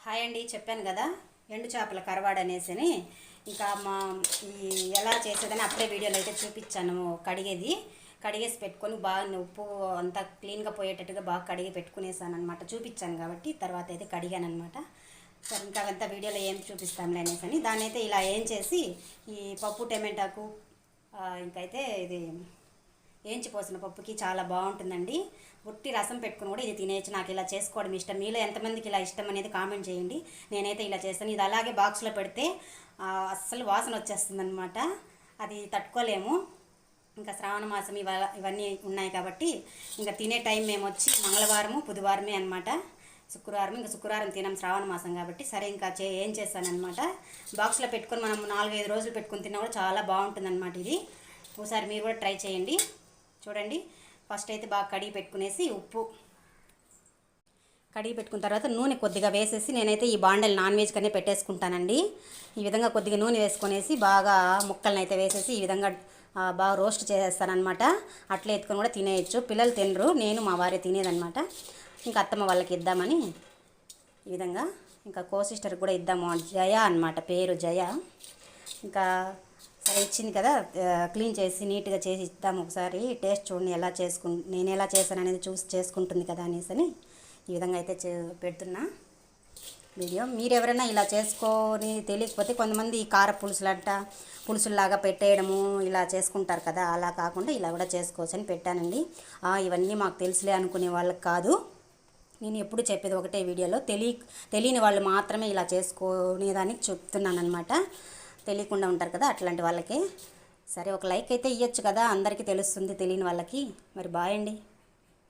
Hi అండి చెప్పాను కదా ఎండు చేపల కరవాడ అనేసి ఇంకా మా ఈ ఎలా చేసేదని అప్పుడే వీడియోలో అయితే చూపించాను కడిగేది. కడిగేసి పెట్టుకొని బాగా ఉప్పు అంతా క్లీన్గా పోయేటట్టుగా బాగా కడిగి పెట్టుకునేసాను అనమాట చూపించాను కాబట్టి తర్వాత అయితే కడిగాను అనమాట సరే ఇంకా అవంతా వీడియోలో ఏం చూపిస్తాంలే అనేసి అని దాన్ని అయితే ఇలా ఏం చేసి ఈ పప్పు టమాటాకు ఇంకైతే ఇది ఏంచిపోసిన పప్పుకి చాలా బాగుంటుందండి. ఉట్టి రసం పెట్టుకుని కూడా ఇది తినేయచ్చు. నాకు ఇలా చేసుకోవడం ఇష్టం. మీలో ఎంతమందికి ఇలా ఇష్టం అనేది కామెంట్ చేయండి. నేనైతే ఇలా చేస్తాను. ఇది అలాగే బాక్స్లో పెడితే అస్సలు వాసన వచ్చేస్తుంది అనమాట అది తట్టుకోలేము. ఇంకా శ్రావణ మాసం ఇవ ఇవన్నీ ఉన్నాయి కాబట్టి ఇంకా తినే టైం మేము వచ్చి మంగళవారము బుధవారమే అనమాట శుక్రవారం ఇంకా శుక్రవారం తినాం శ్రావణ మాసం కాబట్టి. సరే ఇంకా చే ఏం చేస్తానన్నమాట. బాక్స్లో పెట్టుకొని మనం నాలుగైదు రోజులు పెట్టుకొని తిన్నా కూడా చాలా బాగుంటుందన్నమాట ఇది. ఒకసారి మీరు కూడా ట్రై చేయండి. చూడండి. ఫస్ట్ అయితే బాగా కడిగి పెట్టుకునేసి ఉప్పు. కడిగి పెట్టుకున్న తర్వాత నూనె కొద్దిగా వేసేసి నేనైతే ఈ బాండల్ నాన్ వెజ్ కనే పెట్టేసుకుంటానండి. ఈ విధంగా కొద్దిగా నూనె వేసుకొనేసి బాగా ముక్కలను అయితే వేసేసి ఈ విధంగా బాగా రోస్ట్ చేసేస్తానమాట అట్లా ఎత్తుకొని కూడా తినేయచ్చు. పిల్లలు తినరు నేను మా వారి తినేదనమాట ఇంకా అత్తమ్మ వాళ్ళకి ఇద్దామని ఈ విధంగా ఇంకా కోసిస్టర్కి కూడా ఇద్దాము. జయ అన్నమాట పేరు జయ. ఇంకా సరే ఇచ్చింది కదా క్లీన్ చేసి నీట్గా చేసి ఇస్తాము ఒకసారి టేస్ట్ చూడండి ఎలా చేసుకు నేను ఎలా చేశాను అనేది చూసి చేసుకుంటుంది కదా అనేసి అని ఈ విధంగా అయితే చే పెడుతున్నా వీడియో. మీరు ఎవరైనా ఇలా చేసుకొని తెలియకపోతే కొంతమంది ఈ కార పులుసులంట పులుసుల్లాగా పెట్టేయడము ఇలా చేసుకుంటారు కదా అలా కాకుండా ఇలా కూడా చేసుకోవచ్చు అని పెట్టానండి. ఇవన్నీ మాకు తెలుసులే అనుకునే వాళ్ళకి కాదు. నేను ఎప్పుడు చెప్పేది ఒకటే వీడియోలో తెలియ తెలియని వాళ్ళు మాత్రమే ఇలా చేసుకునేదానికి చెప్తున్నాను అనమాట తెలియకుండా ఉంటారు కదా అట్లాంటి వాళ్ళకి. సరే ఒక లైక్ అయితే ఇవ్వచ్చు కదా. అందరికీ తెలుస్తుంది తెలియని వాళ్ళకి. మరి బాయ్ అండి.